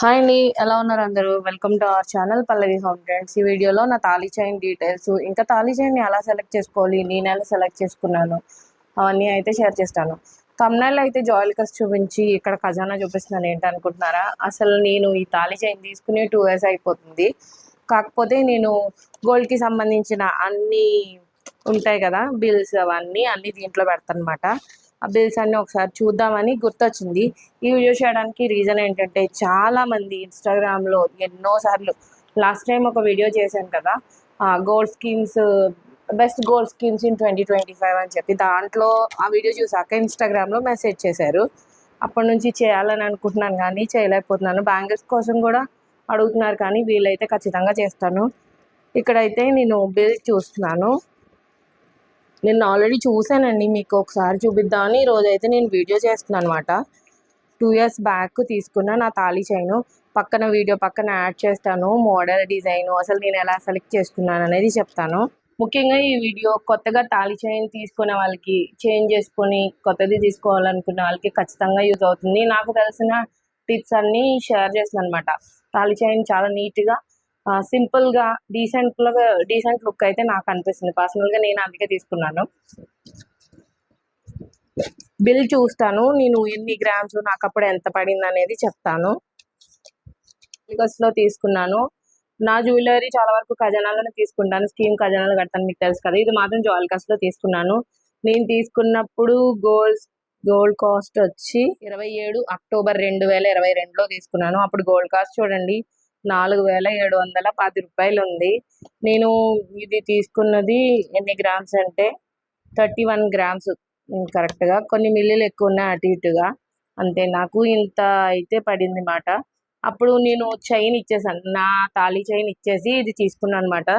Hi అండి. ఎలా ఉన్నారు అందరూ? Welcome to our channel Pallavi home trends ఈ వీడియోలో నా తాళీ చైన్ డీటెయిల్స్ ఇంకా తాళీ చైన్ని ఎలా సెలెక్ట్ చేసుకోవాలి నేను ఎలా సెలెక్ట్ చేసుకున్నాను అవన్నీ అయితే షేర్ చేస్తాను. తమ్నాళ్ళు అయితే జాయిల్కస్ చూపించి ఇక్కడ ఖజానా చూపిస్తున్నాను ఏంటి అనుకుంటున్నారా అసలు నేను ఈ తాళీ చైన్ తీసుకునే టూ ఇయర్స్ అయిపోతుంది. కాకపోతే నేను గోల్డ్కి సంబంధించిన అన్నీ ఉంటాయి కదా బిల్స్ అవన్నీ అన్ని దీంట్లో పెడతానమాట. ఆ బిల్స్ అన్ని ఒకసారి చూద్దామని గుర్తొచ్చింది. ఈ వీడియో చేయడానికి రీజన్ ఏంటంటే చాలా మంది ఇన్స్టాగ్రామ్లో ఎన్నోసార్లు లాస్ట్ టైం ఒక వీడియో చేశాను కదా gold schemes best gold schemes in twenty twenty five అని చెప్పి దాంట్లో ఆ వీడియో చూసాక ఇన్స్టాగ్రామ్లో మెసేజ్ చేశారు. అప్పటి నుంచి చేయాలని అనుకుంటున్నాను కానీ చేయలేకపోతున్నాను. బ్యాంగిల్స్ కోసం కూడా అడుగుతున్నారు కానీ వీలైతే ఖచ్చితంగా చేస్తాను. ఇక్కడైతే నేను బిల్ చూస్తున్నాను. నేను ఆల్రెడీ చూశానండి మీకు ఒకసారి చూపిద్దామని ఈరోజైతే నేను వీడియో చేస్తున్నాను అనమాట టూ ఇయర్స్ బ్యాక్ తీసుకున్న నా తాళీ చైను. పక్కన వీడియో పక్కన యాడ్ చేస్తాను మోడల్ డిజైన్ అసలు నేను ఎలా సెలెక్ట్ చేసుకున్నాను అనేది చెప్తాను. ముఖ్యంగా ఈ వీడియో కొత్తగా తాళి చైన్ తీసుకునే వాళ్ళకి చేంజ్ చేసుకొని కొత్తది తీసుకోవాలనుకునే వాళ్ళకి ఖచ్చితంగా యూజ్ అవుతుంది. నాకు తెలిసిన టిప్స్ అన్నీ షేర్ చేసిన అనమాట తాళీ చైన్ చాలా నీట్గా సింపుల్గా డీసెంట్గా డీసెంట్ లుక్ అయితే నాకు అనిపిస్తుంది. పర్సనల్గా నేను అందుకే తీసుకున్నాను. బిల్ చూస్తాను. నేను ఎన్ని గ్రామ్స్ నాకు అప్పుడు ఎంత పడింది అనేది చెప్తాను. లో తీసుకున్నాను. నా జ్యువెలరీ చాలా వరకు ఖజానాలను తీసుకుంటాను. స్కీమ్ ఖజానాలు కడతాను మీకు తెలుసు కదా. ఇది మాత్రం లో తీసుకున్నాను. నేను తీసుకున్నప్పుడు గోల్డ్ గోల్డ్ కాస్ట్ వచ్చి ఇరవై ఏడు అక్టోబర్ రెండు వేల ఇరవై రెండులో తీసుకున్నాను. అప్పుడు గోల్డ్ కాస్ట్ చూడండి. నాలుగు వేల ఏడు వందల పది రూపాయలు ఉంది నేను ఇది తీసుకున్నది ఎన్ని గ్రామ్స్ అంటే థర్టీ వన్ గ్రామ్స్. కరెక్ట్గా. కొన్ని మిల్లీలు ఎక్కువ ఉన్నాయి అటు ఇటుగా. అంతే. నాకు ఇంత అయితే పడింది మాట అప్పుడు నేను చైన్ ఇచ్చేసాను. నా తాళీ చైన్ ఇచ్చేసి ఇది తీసుకున్నాను అనమాట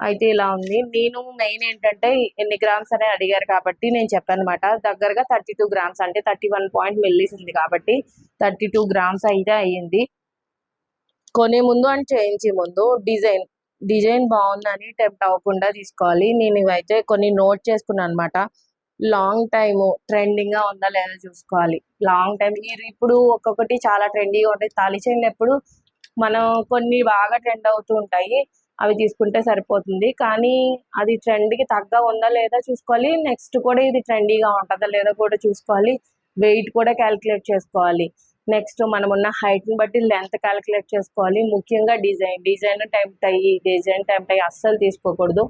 అయితే ఇలా ఉంది. నేను మెయిన్ ఏంటంటే ఎన్ని గ్రామ్స్ అని అడిగారు కాబట్టి నేను చెప్పాను అనమాట దగ్గరగా థర్టీ టూ గ్రామ్స్ అంటే థర్టీ వన్ పాయింట్ మిల్లీస్ ఉంది కాబట్టి థర్టీ టూ గ్రామ్స్ అయితే అయ్యింది. కొనే ముందు అండ్ చేయించే ముందు డిజైన్ డిజైన్ బాగుందని టెంప్ట్ అవ్వకుండా తీసుకోవాలి. నేను ఇవైతే కొన్ని నోట్ చేసుకున్నాను అనమాట లాంగ్ టైమ్ ట్రెండింగ్గా ఉందా లేదా చూసుకోవాలి. లాంగ్ టైం ఇప్పుడు ఒక్కొక్కటి చాలా ట్రెండీగా ఉంటాయి. తాళి చైన్లు ఎప్పుడు మనం కొన్ని బాగా ట్రెండ్ అవుతూ ఉంటాయి. అవి తీసుకుంటే సరిపోతుంది. కానీ అది ట్రెండ్కి తగ్గ ఉందా లేదా చూసుకోవాలి. నెక్స్ట్ కూడా ఇది ట్రెండీగా ఉంటుందా లేదా కూడా చూసుకోవాలి. వెయిట్ కూడా క్యాలిక్యులేట్ చేసుకోవాలి. నెక్స్ట్ మనం ఉన్న హైట్ని బట్టి లెంత్ క్యాలిక్యులేట్ చేసుకోవాలి. ముఖ్యంగా డిజైన్ డిజైన్ టెంప్ట్ అయ్యి డిజైన్ టెంప్ట్ అయ్యి అస్సలు తీసుకోకూడదు.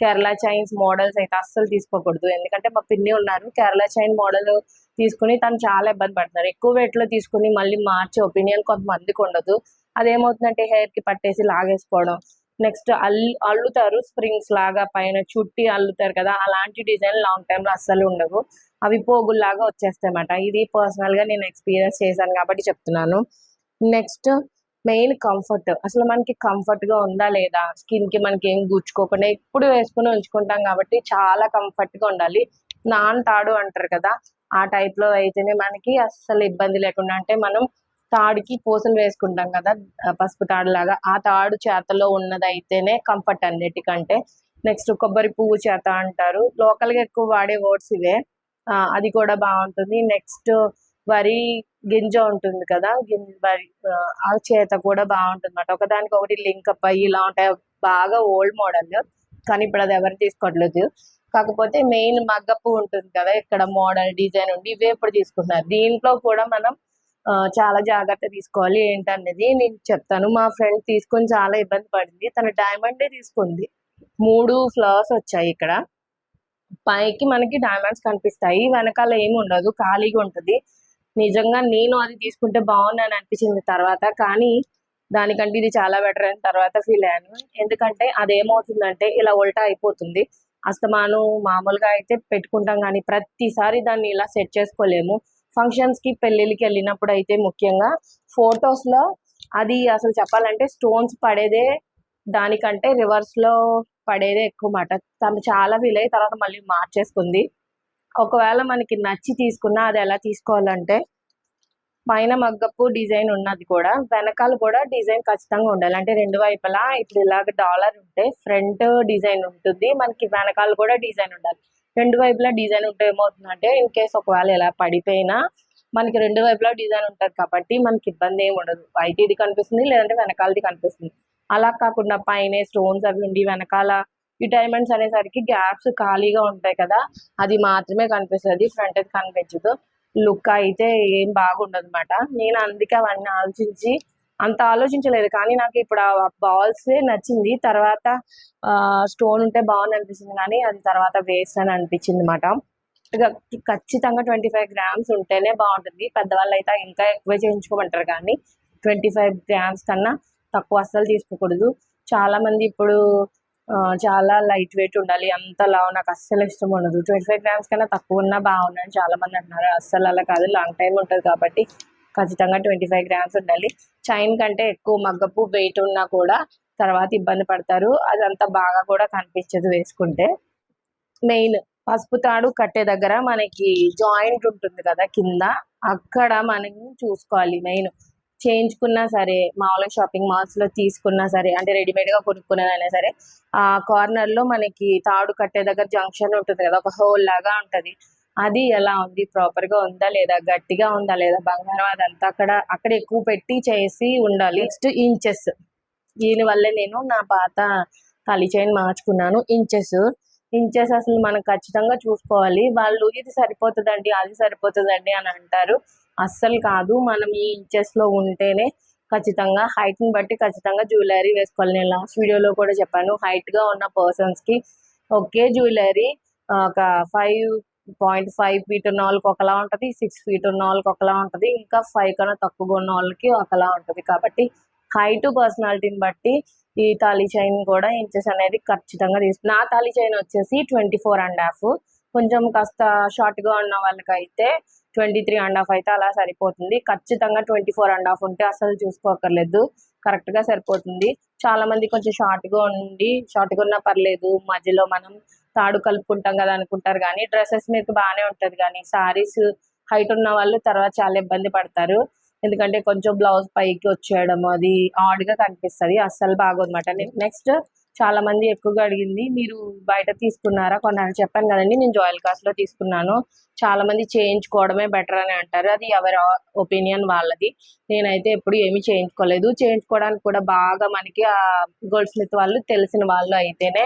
కేరళ చైన్స్ మోడల్స్ అయితే అస్సలు తీసుకోకూడదు. ఎందుకంటే మా పిన్ని ఉన్నారు. కేరళ చైన్ మోడల్ తీసుకుని తను చాలా ఇబ్బంది పడుతున్నారు. ఎక్కువ వెయిట్లో తీసుకుని మళ్ళీ మార్చే ఒపీనియన్ కొంతమందికి ఉండదు. అదేమవుతుందంటే హెయిర్కి పట్టేసి లాగేసుకోవడం. నెక్స్ట్ అల్లు అల్లుతారు స్ప్రింగ్స్ లాగా పైన చుట్టి అల్లుతారు కదా అలాంటి డిజైన్ లాంగ్ టైంలో అస్సలు ఉండవు. అవి పోగుల్లాగా వచ్చేస్తాయన్నమాట. ఇది పర్సనల్గా నేను ఎక్స్పీరియన్స్ చేశాను కాబట్టి చెప్తున్నాను. నెక్స్ట్ మెయిన్ కంఫర్ట్ అసలు మనకి కంఫర్ట్గా ఉందా లేదా? స్కిన్కి మనకి ఏం గుచ్చుకోకుండా ఎప్పుడు వేసుకుని ఉంచుకుంటాం కాబట్టి చాలా కంఫర్ట్గా ఉండాలి. నాన్ తాడు అంటారు కదా ఆ టైప్లో అయితేనే మనకి అస్సలు ఇబ్బంది లేకుండా అంటే మనం తాడుకి పూసలు వేసుకుంటాం కదా పసుపు తాడు లాగా ఆ తాడు చేతలో ఉన్నదైతేనే కంఫర్ట్ అన్నిటికంటే. నెక్స్ట్ కొబ్బరి పువ్వు చేత అంటారు. లోకల్గా ఎక్కువ వాడే ఓట్స్ ఇవే. అది కూడా బాగుంటుంది. నెక్స్ట్ వరి గింజ ఉంటుంది కదా గింజ వరి ఆ చేత కూడా బాగుంటుంది అనమాట ఒకదానికి ఒకటి లింక్ అప్ అయ్యి ఇలా ఉంటాయి. బాగా ఓల్డ్ మోడల్ కానీ ఇప్పుడు అది ఎవరు తీసుకోవట్లేదు కాకపోతే మెయిన్ మగ్గపు ఉంటుంది కదా ఇక్కడ మోడల్ డిజైన్ ఉండి ఇవే ఇప్పుడు తీసుకుంటున్నారు. దీంట్లో కూడా మనం చాలా జాగ్రత్త తీసుకోవాలి ఏంటనేది నేను చెప్తాను. మా ఫ్రెండ్ తీసుకొని చాలా ఇబ్బంది పడింది. తన డైమండే తీసుకుంది. మూడు ఫ్లవర్స్ వచ్చాయి ఇక్కడ. పైకి మనకి డైమండ్స్ కనిపిస్తాయి. వెనకాల ఏమి ఉండదు. ఖాళీగా ఉంటుంది. నిజంగా నేను అది తీసుకుంటే బాగుందని అనిపించింది తర్వాత. కానీ దానికంటే ఇది చాలా బెటర్ అయిన తర్వాత ఫీల్ అయ్యాను. ఎందుకంటే అదేమవుతుందంటే ఇలా ఉల్టా అయిపోతుంది. అస్తమాను మామూలుగా అయితే పెట్టుకుంటాం కానీ ప్రతిసారి దాన్ని ఇలా సెట్ చేసుకోలేము. ఫంక్షన్స్కి పెళ్ళిళ్ళకి వెళ్ళినప్పుడు అయితే ముఖ్యంగా ఫొటోస్లో అది అసలు చెప్పాలంటే స్టోన్స్ పడేదే దానికంటే రివర్స్లో పడేదే ఎక్కువ మాట తను చాలా ఫీల్ అయ్యి తర్వాత మళ్ళీ మార్చేసుకుంది. ఒకవేళ మనకి నచ్చి తీసుకున్నా అది ఎలా తీసుకోవాలంటే పైన మగ్గపు డిజైన్ ఉన్నది కూడా వెనకాల కూడా డిజైన్ ఖచ్చితంగా ఉండాలి. అంటే రెండు వైపులా ఇప్పుడు ఇలాగ డాలర్ ఉంటే ఫ్రంట్ డిజైన్ ఉంటుంది మనకి వెనకాల కూడా డిజైన్ ఉండాలి. రెండు వైపులా డిజైన్ ఉంటే ఏమవుతుందంటే ఇన్ కేస్ ఒకవేళ ఇలా పడిపోయినా మనకి రెండు వైపులా డిజైన్ ఉంటుంది కాబట్టి మనకి ఇబ్బంది ఏమి ఉండదు. బయట ఇది కనిపిస్తుంది లేదంటే వెనకాలది కనిపిస్తుంది. అలా కాకుండా పైన స్టోన్స్ అవి ఉండి వెనకాల ఈ డైమండ్స్ అనేసరికి గ్యాప్స్ ఖాళీగా ఉంటాయి కదా అది మాత్రమే కనిపిస్తుంది. ఫ్రంట్ అది కనిపించదు. లుక్ అయితే ఏం బాగుండదు అనమాట నేను అందుకే అవన్నీ ఆలోచించి అంత ఆలోచించలేదు. కానీ నాకు ఇప్పుడు ఆ బాల్స్ నచ్చింది. తర్వాత స్టోన్ ఉంటే బాగుంది అనిపిస్తుంది కానీ అది తర్వాత వేస్ట్ అని అనిపించింది అనమాట ఇక ఖచ్చితంగా ట్వంటీ ఫైవ్ గ్రామ్స్ ఉంటేనే బాగుంటుంది. పెద్దవాళ్ళు అయితే ఇంకా ఎక్కువ చేయించుకోమంటారు కానీ ట్వంటీ ఫైవ్ గ్రామ్స్ కన్నా తక్కువ అస్సలు తీసుకోకూడదు. చాలా మంది ఇప్పుడు చాలా లైట్ వెయిట్ ఉండాలి. అంత లావు నాకు అస్సలు ఇష్టం ఉండదు. ట్వంటీ ఫైవ్ గ్రామ్స్ కన్నా తక్కువ ఉన్నా బాగుందని చాలా మంది అంటున్నారు. అస్సలు అలా కాదు. లాంగ్ టైం ఉంటుంది కాబట్టి ఖచ్చితంగా ట్వంటీ ఫైవ్ గ్రామ్స్ ఉండాలి. చైన్ కంటే ఎక్కువ మగ్గపు వెయిట్ ఉన్నా కూడా తర్వాత ఇబ్బంది పడతారు. అదంతా బాగా కూడా కనిపించదు వేసుకుంటే. మెయిన్ పసుపు తాడు కట్టే దగ్గర మనకి జాయింట్ ఉంటుంది కదా కింద అక్కడ మనం చూసుకోవాలి మెయిన్ చేయించుకున్నా సరే మామూలుగా షాపింగ్ మాల్స్లో తీసుకున్నా సరే అంటే రెడీమేడ్గా కొనుక్కున్నదైనా సరే ఆ కార్నర్లో మనకి తాడు కట్టే దగ్గర జంక్షన్ ఉంటుంది కదా ఒక హోల్ లాగా ఉంటది. అది ఎలా ఉంది? ప్రాపర్గా ఉందా లేదా? గట్టిగా ఉందా లేదా? బంగారం అదంతా అక్కడ అక్కడ ఎక్కువ పెట్టి చేసి ఉండాలి. నెక్స్ట్ ఇంచెస్ దీని వల్లే నేను నా పాత తాళి చైన్ మార్చుకున్నాను. ఇంచెస్ ఇంచెస్ అసలు మనం ఖచ్చితంగా చూసుకోవాలి. వాళ్ళు ఇది సరిపోతుందండి అది సరిపోతుందండి అని అంటారు. అస్సలు కాదు. మనం ఈ ఇంచెస్లో ఉంటేనే ఖచ్చితంగా హైట్ని బట్టి ఖచ్చితంగా జ్యువెలరీ వేసుకోవాలి. నేను లాస్ట్ వీడియోలో కూడా చెప్పాను. హైట్గా ఉన్న పర్సన్స్కి ఒకే జ్యువెలరీ ఒక ఫైవ్ పాయింట్ ఫైవ్ ఫీట్ ఉన్న వాళ్ళకి ఒకలా ఉంటుంది సిక్స్ ఫీట్ ఉన్న వాళ్ళకి ఒకలా ఉంటుంది ఇంకా ఫైవ్ కన్నా తక్కువగా ఉన్న వాళ్ళకి ఒకలా ఉంటుంది. కాబట్టి హైట్ పర్సనాలిటీని బట్టి ఈ తాళీ చైన్ కూడా ఇంచెస్ అనేది ఖచ్చితంగా తీసుకు నా తాళీ చైన్ వచ్చేసి ట్వంటీ ఫోర్ అండ్ హాఫ్ కొంచెం కాస్త షార్ట్గా ఉన్న ఉన్న వాళ్ళకైతే ట్వంటీ త్రీ అండ్ హాఫ్ అయితే అలా సరిపోతుంది. ఖచ్చితంగా ట్వంటీ ఫోర్ అండ్ హాఫ్ ఉంటే అసలు చూసుకోకర్లేదు. కరెక్ట్గా సరిపోతుంది. చాలా మంది కొంచెం షార్ట్గా ఉండి షార్ట్గా ఉన్నా పర్లేదు. మధ్యలో మనం తాడు కలుపుకుంటాం కదా అనుకుంటారు కానీ డ్రెస్సెస్ మీకు బాగానే ఉంటది కానీ సారీస్ హైట్ ఉన్న వాళ్ళు తర్వాత చాలా ఇబ్బంది పడతారు. ఎందుకంటే కొంచెం బ్లౌజ్ పైకి వచ్చేయడం అది ఆడ్గా కనిపిస్తుంది. అస్సలు బాగోదన్నమాట. నెక్స్ట్ చాలా మంది ఎక్కువగా అడిగింది మీరు బయట తీసుకున్నారా కొన్నారా? చెప్పాను కదండి నేను జాయిల్ కాస్ట్లో తీసుకున్నాను. చాలా మంది చేయించుకోవడమే బెటర్ అని అంటారు. అది ఎవరి ఒపీనియన్ వాళ్ళది. నేనైతే ఎప్పుడు ఏమీ చేయించుకోలేదు. చేయించుకోవడానికి కూడా బాగా మనకి ఆ గోల్డ్ స్మిత్ వాళ్ళు తెలిసిన వాళ్ళు అయితేనే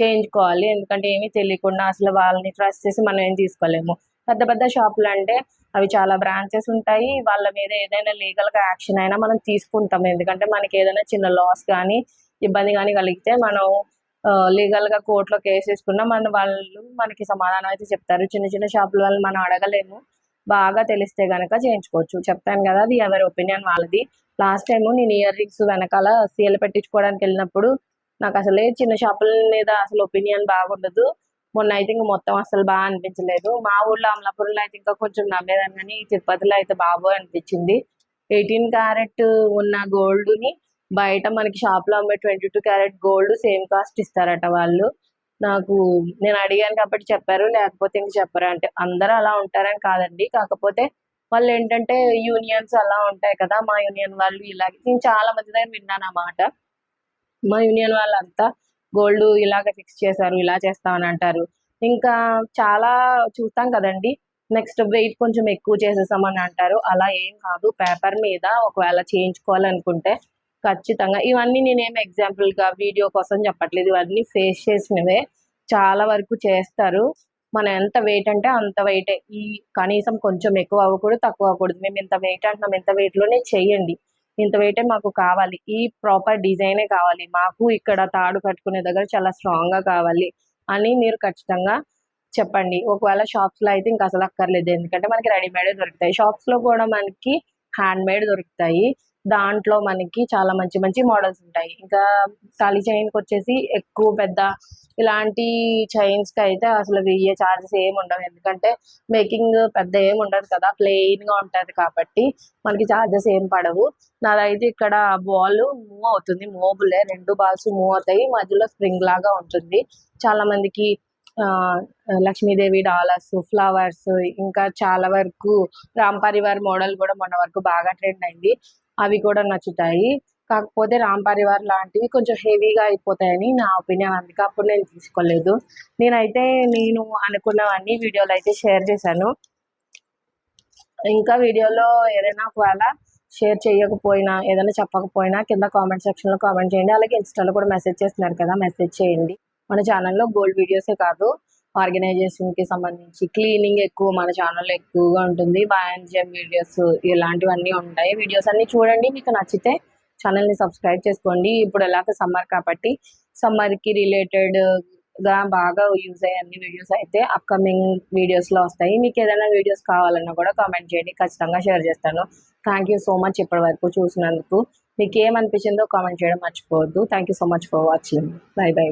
చేయించుకోవాలి. ఎందుకంటే ఏమీ తెలియకుండా అసలు వాళ్ళని ట్రస్ట్ చేసి మనం ఏం తీసుకోలేము. పెద్ద పెద్ద షాపులు అంటే అవి చాలా బ్రాంచెస్ ఉంటాయి. వాళ్ళ మీద ఏదైనా లీగల్గా యాక్షన్ అయినా మనం తీసుకుంటాం. ఎందుకంటే మనకి ఏదైనా చిన్న లాస్ కానీ ఇబ్బంది కానీ కలిగితే మనం లీగల్గా కోర్టులో కేసు వేసుకున్నా మన వాళ్ళు మనకి సమాధానం అయితే చెప్తారు. చిన్న చిన్న షాపుల వాళ్ళు మనం అడగలేము. బాగా తెలిస్తే కనుక చేయించుకోవచ్చు. చెప్పాను కదా అది ఎవరి ఒపీనియన్ వాళ్ళది. లాస్ట్ టైం నేను ఇయర్ రింగ్స్ వెనకాల సీల్ పెట్టించుకోవడానికి వెళ్ళినప్పుడు నాకు అసలే చిన్న షాపుల మీద అసలు ఒపీనియన్ బాగుండదు. మొన్న అయితే ఇంకా మొత్తం అసలు బాగా అనిపించలేదు. మా ఊళ్ళో అమలాపురంలో అయితే ఇంకా కొంచెం నమ్మేదాన్ని కానీ తిరుపతిలో అయితే బాబో అనిపించింది. ఎయిటీన్ క్యారెట్ ఉన్న గోల్డ్ని ని బయట మనకి షాప్లో అమ్మే twenty two carat gold same cost ఇస్తారట వాళ్ళు. నాకు నేను అడిగాను కాబట్టి చెప్పారు. లేకపోతే ఇంక చెప్పారు. అంటే అందరూ అలా ఉంటారని కాదండి. కాకపోతే వాళ్ళు ఏంటంటే యూనియన్స్ అలా ఉంటాయి కదా మా యూనియన్ వాళ్ళు ఇలాగే. నేను చాలా మంది దగ్గర విన్నాను ఆ మాట. మా యూనియన్ వాళ్ళంతా గోల్డ్ ఇలాగ ఫిక్స్ చేశారు ఇలా చేస్తామని అంటారు. ఇంకా చాలా చూస్తాం కదండి. నెక్స్ట్ వెయిట్ కొంచెం ఎక్కువ చేసేసామని అంటారు. అలా ఏం కాదు. పేపర్ మీద ఒకవేళ చేయించుకోవాలనుకుంటే ఖచ్చితంగా ఇవన్నీ నేనేం ఎగ్జాంపుల్గా వీడియో కోసం చెప్పట్లేదు. ఇవన్నీ ఫేస్ చేసినవే చాలా వరకు చేస్తారు. మనం ఎంత వెయిట్ అంటే అంత వెయిట్ ఈ కనీసం కొంచెం ఎక్కువ అవ్వకూడదు తక్కువ అవ్వకూడదు. మేము ఇంత వెయిట్ అంటున్నాం ఇంత వెయిట్లోనే లోనే ఇంత వెయిటే మాకు కావాలి. ఈ ప్రాపర్ డిజైనే కావాలి. మాకు ఇక్కడ తాడు కట్టుకునే దగ్గర చాలా స్ట్రాంగ్గా కావాలి అని మీరు ఖచ్చితంగా చెప్పండి. ఒకవేళ షాప్స్లో అయితే ఇంకా అసలు అక్కర్లేదు. ఎందుకంటే మనకి రెడీమేడ్ దొరుకుతాయి. షాప్స్లో కూడా మనకి హ్యాండ్ మేడ్ దొరుకుతాయి. దాంట్లో మనకి చాలా మంచి మంచి మోడల్స్ ఉంటాయి. ఇంకా ఖాళీ చైన్కి వచ్చేసి ఎక్కువ పెద్ద ఇలాంటి చైన్స్కి అయితే అసలు వెయ్యే ఛార్జెస్ ఏమి ఉండవు. ఎందుకంటే మేకింగ్ పెద్ద ఏమి ఉండదు కదా. ప్లెయిన్గా కాబట్టి మనకి ఛార్జెస్ ఏం పడవు. నాదైతే ఇక్కడ బాల్ మూవ్ అవుతుంది. మూవబులే రెండు బాల్స్ మూవ్ అవుతాయి. మధ్యలో స్ప్రింగ్ లాగా ఉంటుంది. చాలా మందికి ఆ లక్ష్మీదేవి డాలర్స్ ఫ్లవర్స్ ఇంకా చాలా వరకు రామ్ పరివార్ మోడల్ కూడా మొన్న వరకు బాగా ట్రెండ్ అయింది. అవి కూడా నచ్చుతాయి. కాకపోతే రామ్ పరివార్ లాంటివి కొంచెం హెవీగా అయిపోతాయని నా ఒపీనియన్. అందుకే అప్పుడు నేను తీసుకోలేదు. నేనైతే నేను అనుకున్నవన్నీ వీడియోలు అయితే షేర్ చేశాను. ఇంకా వీడియోలో ఏదైనా ఒకవేళ షేర్ చేయకపోయినా ఏదైనా చెప్పకపోయినా కింద కామెంట్ సెక్షన్లో కామెంట్ చేయండి. అలాగే ఇన్స్టాలో కూడా మెసేజ్ చేస్తున్నారు కదా మెసేజ్ చేయండి. మన ఛానల్లో గోల్డ్ వీడియోసే కాదు. ఆర్గనైజేషన్కి సంబంధించి క్లీనింగ్ ఎక్కువ మన ఛానల్లో ఎక్కువగా ఉంటుంది. బాయంజం వీడియోస్ ఇలాంటివన్నీ ఉంటాయి. వీడియోస్ అన్నీ చూడండి. మీకు నచ్చితే ఛానల్ని సబ్స్క్రైబ్ చేసుకోండి. ఇప్పుడు ఎలాగ సమ్మర్ కాబట్టి సమ్మర్కి రిలేటెడ్గా బాగా యూజ్ అయ్యే అన్ని వీడియోస్ అయితే అప్కమింగ్ వీడియోస్లో వస్తాయి. మీకు ఏదైనా వీడియోస్ కావాలన్నా కూడా కామెంట్ చేయండి. ఖచ్చితంగా షేర్ చేస్తాను. థ్యాంక్ యూ సో మచ్ ఇప్పటి వరకు చూసినందుకు. మీకు ఏమనిపించిందో కామెంట్ చేయడం మర్చిపోవద్దు. Thank you so much for watching. Bye bye.